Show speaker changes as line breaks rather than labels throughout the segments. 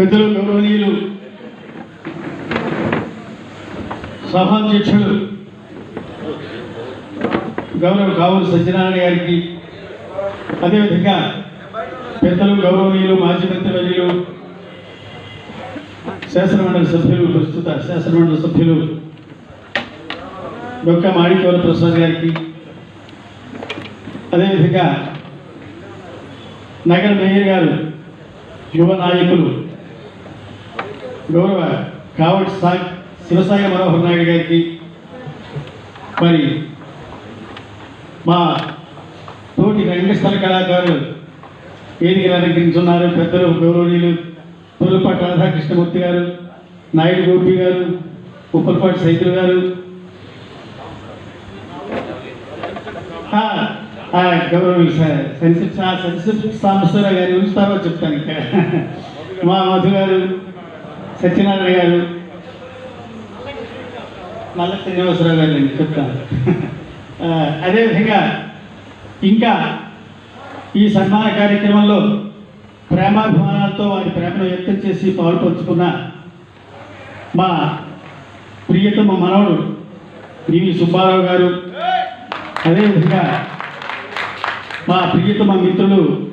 పెద్దలు గౌరవనీయులు సభాధ్యక్షులు గౌరవ కావులు సత్యనారాయణ గారికి అదేవిధంగా పెద్దలు గౌరవనీయులు మాజీ మంత్రివర్యులు శాసనమండలి సభ్యులు ప్రస్తుత శాసనమండలి సభ్యులు డొక్క మాణిక్యవర ప్రసాద్ గారికి అదేవిధంగా నగర మేయర్ గారు యువ నాయకులు గౌరవ కావటి సా శివసాయి మనోహర్ నాయుడు గారికి మరి మా తోటి రంగస్థల కళాకారులు ఏదిగా అలంకరించున్నారు పెద్దలు గౌరవనీయులు తొలిపాటి రాధాకృష్ణమూర్తి గారు నాయుడు గోపి గారు ఉప్పలపాటి సైతులు గారు. ఆ, ఆ, గౌరవనీయులు స- సంశిప్ సాంబశ్వరరావు గారి ఉంచుతారో చెప్తాను ఇక్కడ. మా మధు గారు సత్యనారాయణ గారు. మళ్ళీ శ్రీనివాసరావు గారు నేను చెప్తాను. అదేవిధంగా ఇంకా ఈ సన్మాన కార్యక్రమంలో ప్రేమాభిమానాలతో వారి ప్రేమను వ్యక్తం చేసి పాల్పంచుకున్న మా ప్రియతమ మనవడు పివి సుబ్బారావు గారు. అదేవిధంగా మా ప్రియతమ మిత్రులు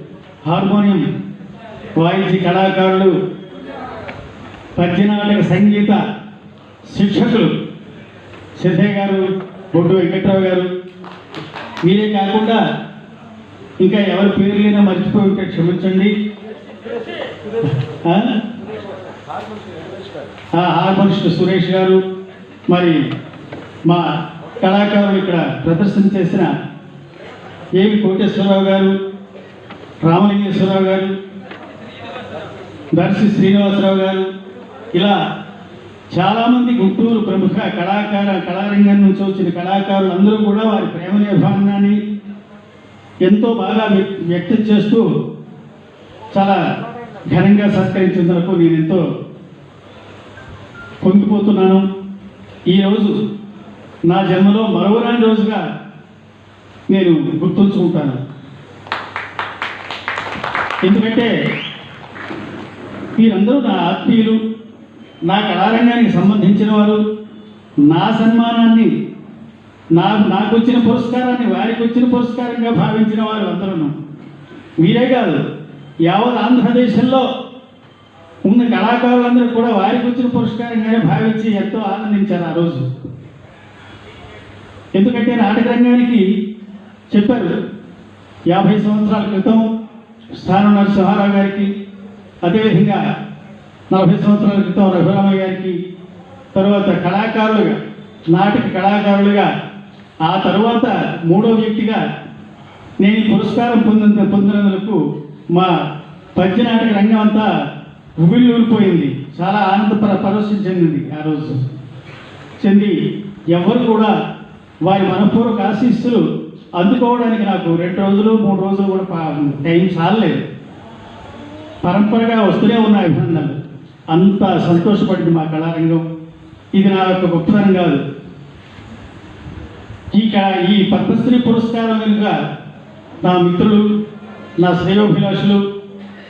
హార్మోనియం వాయిజీ కళాకారులు పద్యనాటక సంగీత శిక్షకులు శశయ్య గారు బొడ్డు వెంకట్రావు గారు. మీరే కాకుండా ఇంకా ఎవరి పేర్లైనా మర్చిపోయి ఉంటే క్షమించండి హార్మోనిస్ట్ సురేష్ గారు మరి మా కళాకారులు ఇక్కడ ప్రదర్శన చేసిన ఏవి కోటేశ్వరరావు గారు రామలింగేశ్వరరావు గారు దర్శి శ్రీనివాసరావు గారు ఇలా చాలామంది గుంటూరు ప్రముఖ కళాకార కళారంగం నుంచి వచ్చిన కళాకారులు అందరూ కూడా వారి ప్రేమ నిర్వహణని ఎంతో బాగా వ్యక్తం చేస్తూ చాలా ఘనంగా సత్కరించినందుకు నేను ఎంతో పొంగిపోతున్నాను. ఈరోజు నా జన్మలో మరోరాని రోజుగా నేను గుర్తుంచుకుంటాను. ఎందుకంటే వీరందరూ నా ఆత్మీయులు నా కళారంగానికి సంబంధించిన వారు నా సన్మానాన్ని నా నాకు వచ్చిన పురస్కారాన్ని వారికి వచ్చిన పురస్కారంగా భావించిన వారు అందరూ వీరే కాదు యావత్ ఆంధ్రదేశంలో ఉన్న కళాకారులందరూ కూడా వారికి వచ్చిన పురస్కారంగానే భావించి ఎంతో ఆనందించారు ఆ రోజు. ఎందుకంటే నాటక రంగానికి చెప్పారు యాభై సంవత్సరాల క్రితం స్థానం నరసింహారావు గారికి అదేవిధంగా నలభై సంవత్సరాల క్రితం రఘురామ గారికి తర్వాత కళాకారులుగా నాటక కళాకారులుగా ఆ తర్వాత మూడో వ్యక్తిగా నేను ఈ పురస్కారం పొందిన పొందినందుకు మా పద్యనాటక రంగం అంతా ఉబిళ్ళూరిపోయింది చాలా ఆనంద పర పరవశం చెందింది ఆ రోజు. చెంది ఎవరు కూడా వారి మనపూర్వక ఆశీస్సులు అందుకోవడానికి నాకు రెండు రోజులు మూడు రోజులు కూడా టైం చాలలేదు. పరంపరగా వస్తూనే ఉన్నాయి అభినందనలు. అంత సంతోషపడింది మా కళారంగం. ఇది నా యొక్క గొప్పతనం కాదు. ఈ ఈ పద్మశ్రీ పురస్కారం వెనుక నా మిత్రులు నా శ్రేయోభిలాషులు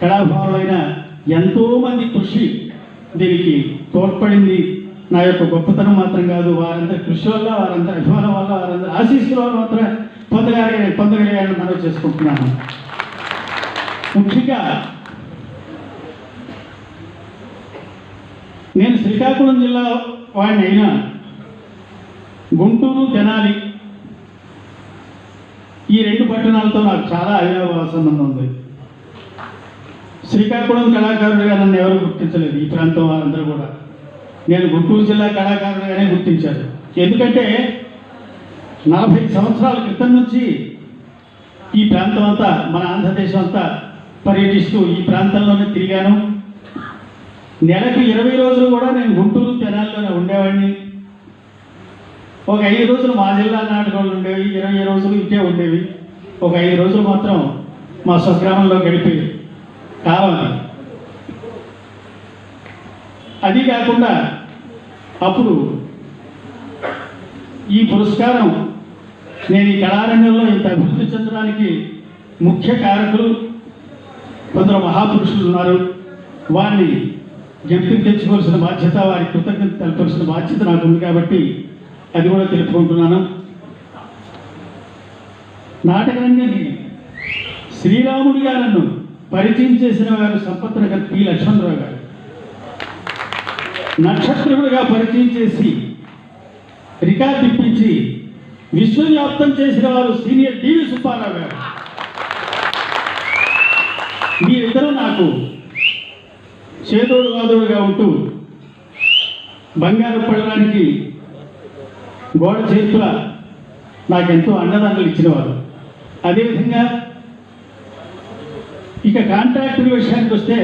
కళాభావులైన ఎంతోమంది కృషి దీనికి తోడ్పడింది. నా యొక్క గొప్పతనం మాత్రం కాదు వారందరి కృషి వల్ల వారందరి అభిమానం వల్ల వారందరి ఆశీస్సుల వల్ల మాత్రం పొందగలిగే పొందగలిగాలని మనం చేసుకుంటున్నాను. ముఖ్యంగా నేను శ్రీకాకుళం జిల్లా వాడిని అయినా గుంటూరు తెనాలి ఈ రెండు పట్టణాలతో నాకు చాలా అవినాభావ సంబంధం ఉంది. శ్రీకాకుళం కళాకారుడిగా నన్ను ఎవరు గుర్తించలేదు ఈ ప్రాంతం వారందరూ కూడా. నేను గుంటూరు జిల్లా కళాకారుడిగానే గుర్తించారు ఎందుకంటే నలభై సంవత్సరాల క్రితం నుంచి ఈ ప్రాంతం అంతా మన ఆంధ్రదేశం అంతా పర్యటిస్తూ ఈ ప్రాంతంలోనే తిరిగాను. నెలకు ఇరవై రోజులు కూడా నేను గుంటూరు తెనాలిలోనే ఉండేవాడిని. ఒక ఐదు రోజులు మా జిల్లా నాటకాలు ఉండేవి ఇరవై రోజులు ఇటే ఉండేవి. ఒక ఐదు రోజులు మాత్రం మా స్వగ్రామంలో గడిపి కావాలి. అది కాకుండా అప్పుడు ఈ పురస్కారం నేను ఈ కళారంగంలో ఇంత అభివృద్ధి చెందడానికి ముఖ్య కారకులు కొందరు మహాపురుషులు ఉన్నారు. వారిని జ్ఞప్తికి తెచ్చుకోవాల్సిన బాధ్యత వారి కృతజ్ఞత తెలపాల్సిన బాధ్యత నాకు ఉంది కాబట్టి అది కూడా తెలుపుకుంటున్నాను. నాటకాన్ని శ్రీరాముడి గారు పరిచయం చేసిన వారు సంపత్ పి. లక్ష్మణరావు గారు. నక్షత్రుడుగా పరిచయం చేసి రికా ఇప్పించి విశ్వవ్యాప్తం చేసిన వారు సీనియర్ డివి సుబ్బారావు గారు. మీరిద్దరూ నాకు చేదోడు వాదోడుగా ఉంటూ బంగారు పడడానికి గోడ చేతుల నాకెంతో అండదండలు ఇచ్చినవారు. అదేవిధంగా ఇక కాంట్రాక్టుల విషయానికి వస్తే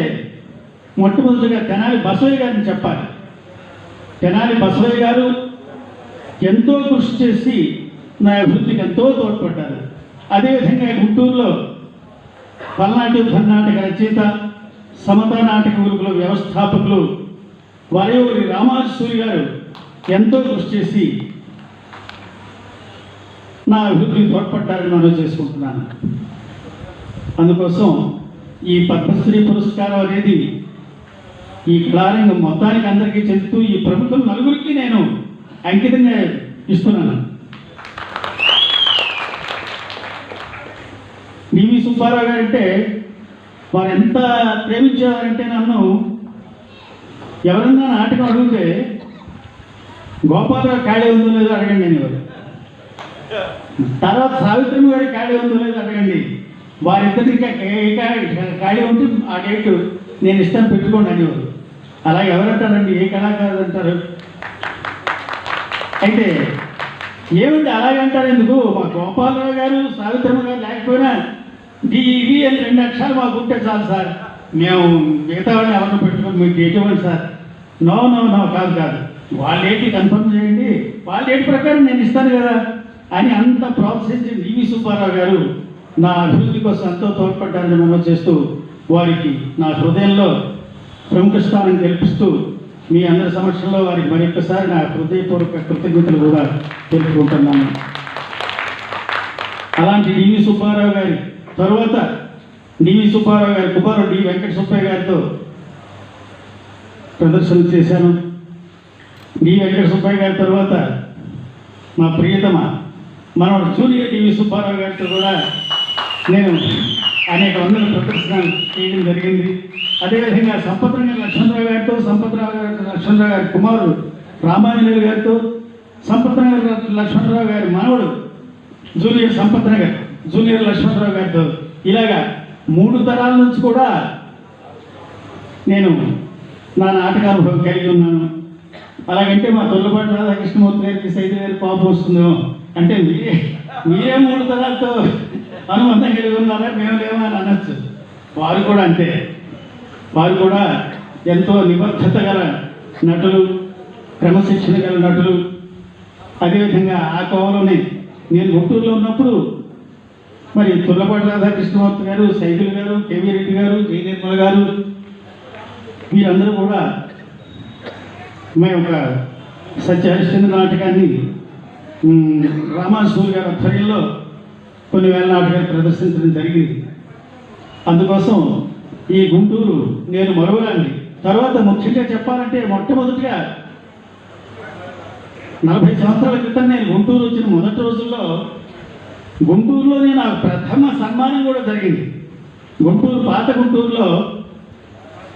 మొట్టమొదటిగా తెనాలి బసవయ్య గారిని చెప్పాలి. తెనాలి బసవయ్య గారు ఎంతో కృషి చేసి నా అభివృద్ధికి ఎంతో తోడ్పడ్డారు. అదేవిధంగా గుంటూరులో పల్నాటి కర్ణాటక రచయిత సమతా నాటక గురుకుల వ్యవస్థాపకులు వరయూరి రామాజసూరి గారు ఎంతో కృషి చేసి నా అభివృద్ధికి తోడ్పడ్డారని మనం చేసుకుంటున్నాను. అందుకోసం ఈ పద్మశ్రీ పురస్కారం అనేది ఈ కళారంగం మొత్తానికి అందరికీ చెందుతూ ఈ ప్రభుత్వం నలుగురికి నేను అంకితంగా ఇస్తున్నాను. డివి సుబ్బారావు గారు అంటే వారు ఎంత ప్రేమించేవారంటే నన్ను ఎవరన్నా నాటకం అడిగితే గోపాలరావు ఖాళీ ఉందో లేదో అడగండి అనేవారు. తర్వాత సావిత్రమ్మ గారి ఖాళీ ఉందో లేదో అడగండి. వారిద్దరికి ఇంకా ఖాళీ ఉంటే ఆ డేట్ నేను ఇష్టం పెట్టుకోండి అనేవారు. అలా ఎవరంటారండి? ఏ కళాకారులు అంటారు? అయితే ఏమిటి అలాగంటారు ఎందుకు? మా గోపాలరావు గారు సావిత్రమ్మ గారు లేకపోయినా డివి అని రెండు అక్షరాలు మాకు ఉంటే చాలు సార్. మేము మిగతా వాళ్ళని ఎవరిని పెట్టుకొని మీకు date sir. No no no కాదు కాదు. వాళ్ళు ఏంటి కన్ఫర్మ్ చేయండి. వాళ్ళ ఏంటి ప్రకారం నేను ఇస్తాను కదా అని అంత ప్రోత్సహించిన డివి సుబ్బారావు గారు నా అభివృద్ధి కోసం ఎంతో తోడ్పడ్డారని మనం చేస్తూ వారికి నా హృదయంలో ప్రముఖ స్థానం కల్పిస్తూ మీ అందరి సమక్షంలో వారికి మరొకసారి నా హృదయపూర్వక కృతజ్ఞతలు కూడా తెలుపుకుంటున్నాను. అలాంటి డివి సుబ్బారావు గారి తర్వాత డివి సుబ్బారావు గారి కుమారుడు డి వెంకట సుబ్బయ్య గారితో ప్రదర్శన చేశాను. డి వెంకట సుబ్బయ్య గారి తర్వాత మా ప్రియతమ మనవడు జూనియర్ డివి సుబ్బారావు గారితో కూడా నేను అనేక వందల ప్రదర్శనలు చేయడం జరిగింది. అదేవిధంగా సంపత్రంగా లక్ష్మణరావు గారితో సంపత్రావు గారి లక్ష్మణరావు గారి కుమారుడు రామాంజనేయులు గారితో సంపత్రంగా లక్ష్మణరావు గారి మనవడు జూనియర్ సంపత్ గారు జూనియర్ లక్ష్మణరావు గారితో. ఇలాగా మూడు తరాల నుంచి కూడా నేను నా నాటకానుభవం కలిగి ఉన్నాను. అలాగంటే మా తొల్లపాటి రాధాకృష్ణమూర్తి గారికి సైతం గారి కోపం వస్తుందేమో. అంటే మీరే మీరే మూడు తరాలతో అనుబంధం కలిగి ఉన్నారా? మేము లేమో అని అనొచ్చు. వారు కూడా అంతే. వారు కూడా ఎంతో నిబద్ధత గల నటులు క్రమశిక్షణ గల నటులు. అదేవిధంగా ఆ కోవలోనే నేను గుంటూరులో ఉన్నప్పుడు మరి తుల్లపాటి రాధాకృష్ణమూర్తి గారు సైకిల్ గారు కేవీ రెడ్డి గారు జయ నిర్మల గారు వీరందరూ కూడా మేము ఒక సత్య హరిశ్చంద్ర నాటకాన్ని రామాసూర్ గారి ఆధ్వర్యంలో కొన్ని వేల నాటకాలు ప్రదర్శించడం జరిగింది. అందుకోసం ఈ గుంటూరు నేను మరువరాన్ని. తర్వాత ముఖ్యంగా చెప్పాలంటే మొట్టమొదటిగా నలభై సంవత్సరాల క్రితం నేను గుంటూరు వచ్చిన మొదటి రోజుల్లో గుంటూరులోనే నాకు ప్రథమ సన్మానం కూడా జరిగింది. గుంటూరు పాత గుంటూరులో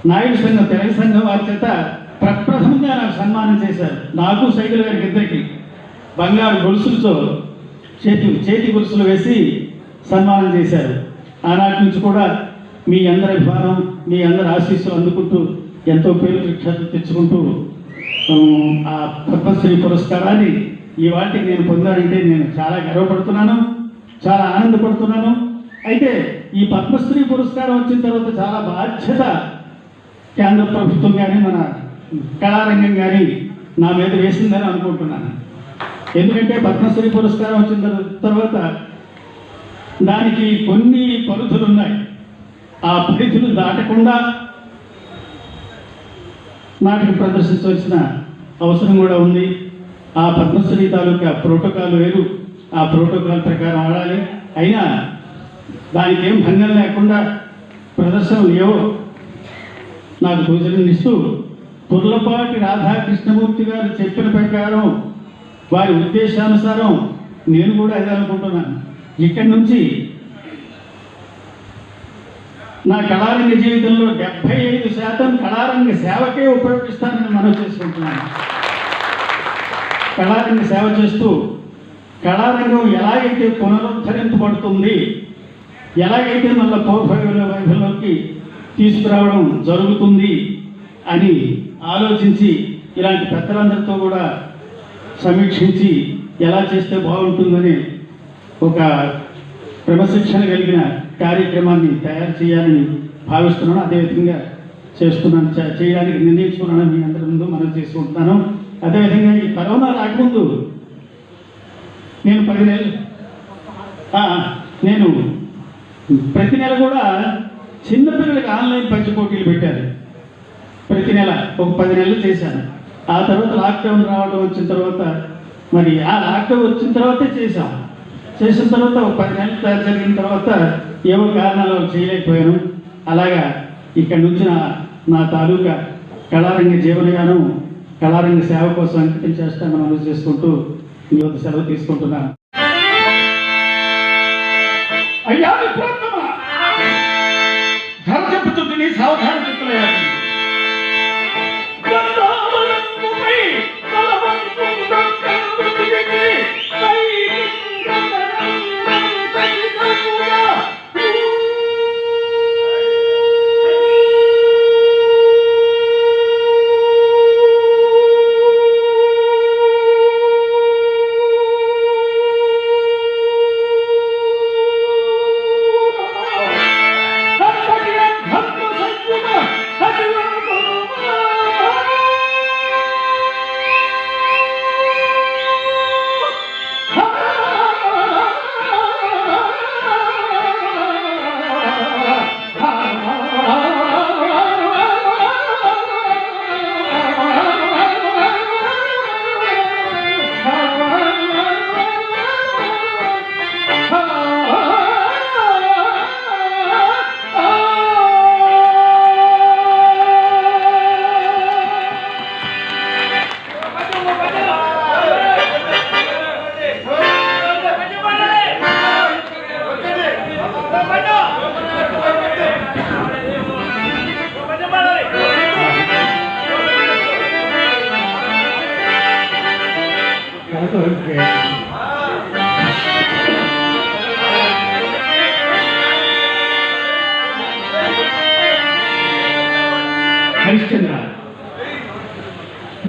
నాయుడు సంఘం తెలుగు సంఘం వారి చేత ప్రప్రథమంగా నాకు సన్మానం చేశారు. నాకు సైకిల్ గారికి ఇద్దరికి బంగారు గొలుసులతో చేతి చేతి గొలుసులు వేసి సన్మానం చేశారు. ఆనాటి నుంచి కూడా మీ అందరి అభిమానం మీ అందరి ఆశీస్సులు అందుకుంటూ ఎంతో పేరు ప్రఖ్యాతులు తెచ్చుకుంటూ ఆ పద్మశ్రీ పురస్కారాన్ని ఈ వాటికి నేను పొందానంటే నేను చాలా గర్వపడుతున్నాను. చాలా ఆనందపడుతున్నాను. అయితే ఈ పద్మశ్రీ పురస్కారం వచ్చిన తర్వాత చాలా బాధ్యత కేంద్ర ప్రభుత్వం కానీ మన కళారంగం కానీ నా మీద వేసిందని అనుకుంటున్నాను. ఎందుకంటే పద్మశ్రీ పురస్కారం వచ్చిన తర్వాత దానికి కొన్ని పరిధులు ఉన్నాయి. ఆ పరిధులు దాటకుండా నాటికి ప్రదర్శించవలసిన అవసరం కూడా ఉంది. ఆ పద్మశ్రీ తాలూకా ప్రోటోకాల్ వేరు. ఆ ప్రోటోకాల్ ప్రకారం ఆడాలి. అయినా దానికి ఏం భంగం లేకుండా ప్రదర్శనలు ఏవో నాకు సూచనలు ఇస్తూ పుర్లపాటి రాధాకృష్ణమూర్తి గారు చెప్పిన ప్రకారం వారి ఉద్దేశానుసారం నేను కూడా అదే అనుకుంటున్నాను ఇక్కడి నుంచి నా కళారంగ జీవితంలో డెబ్బై ఐదు శాతం కళారంగ సేవకే ఉపయోగిస్తానని మనం చేసుకుంటున్నాను. కళారంగ సేవ చేస్తూ కళారంగం ఎలాగైతే పునరుద్ధరింపబడుతుంది ఎలాగైతే మళ్ళీ పౌర్వైల వైభవంలోకి తీసుకురావడం జరుగుతుంది అని ఆలోచించి ఇలాంటి పెద్దలందరితో కూడా సమీక్షించి ఎలా చేస్తే బాగుంటుందని ఒక క్రమశిక్షణ కలిగిన కార్యక్రమాన్ని తయారు చేయాలని భావిస్తున్నాను. అదేవిధంగా చేస్తున్నాను. చేయడానికి నిర్ణయించుకున్నాను. మీ అందరి ముందు మనం చేసుకుంటున్నాను అదేవిధంగా ఈ కరోనా రాకముందు నేను పది నెలలు నేను ప్రతి నెల కూడా చిన్నపిల్లలకి ఆన్లైన్ పంచి పోటీలు పెట్టారు ప్రతి నెల ఒక పది నెలలు చేశాను. ఆ తర్వాత లాక్డౌన్ రావడం వచ్చిన తర్వాత మరి ఆ లాక్డౌన్ వచ్చిన తర్వాతే చేశాం. చేసిన తర్వాత ఒక పది నెలలు తయారు జరిగిన తర్వాత ఏవో కారణాలు చేయలేకపోయాను. అలాగా ఇక్కడ నుంచి నా నా తాలూకా కళారంగ జీవనయానం కళారంగ సేవ కోసం అంకితం చేస్తానని మనం చేసుకుంటూ ఈ యొక్క సెలవు తీసుకుంటున్నాను అయ్యా విప్రోత్తమా ధర చెప్పుతుంది సావధాన చెప్పులయ్యా గంగావలంబుపై బలవంతుండం హరిశ్చంద్ర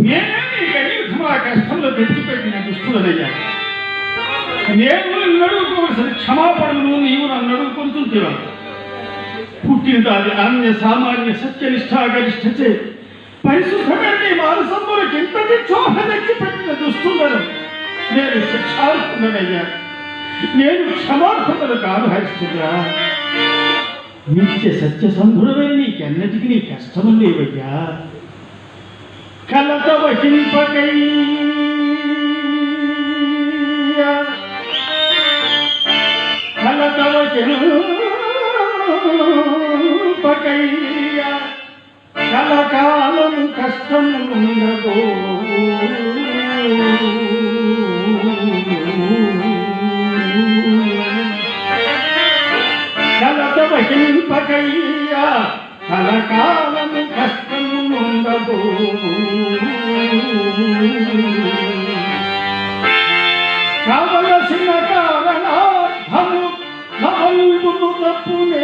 నేనే నీ కలియుగముల కష్టంలో తెచ్చిపెట్టిన దుష్టుడనయ్యా నేను నిన్ను అడుగుకోవలసిన క్షమాపణను నీవు నన్ను అడుగుకుంటుంటివా పుట్టిన దాని అన్య సామాన్య సత్యనిష్టాగరిష్టచే పరిశుద్ధమైన నీ మానసంబులకు ఇంతటి చోహ తెచ్చిపెట్టిన దుష్టులను నేను శిక్షార్హుడనయ్యా నేను క్షమార్హుడను కాదు హరిశ్చంద్ర నిత్య సత్యసంధుడమైన నీకెన్నటికి నీ కష్టము లేవయ్యా. కలత వహింపకై corpo meu.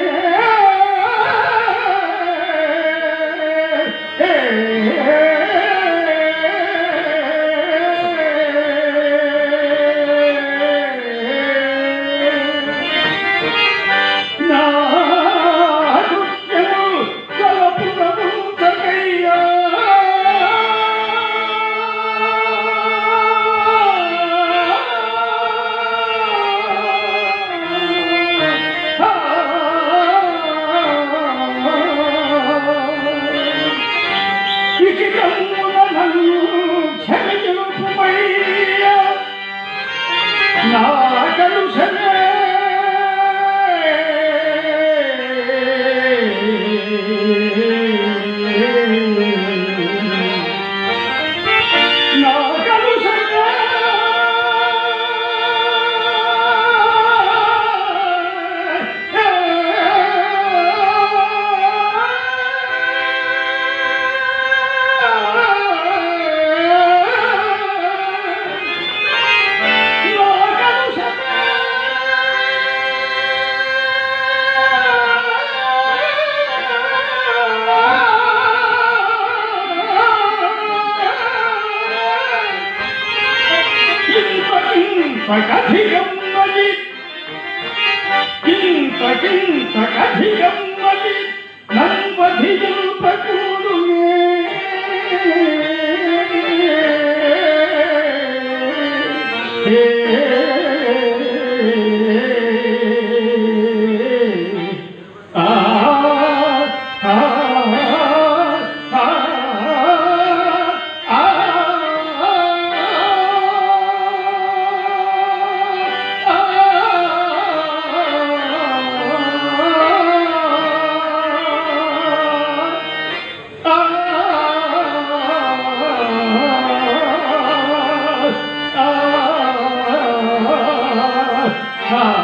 Ha.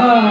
Ah.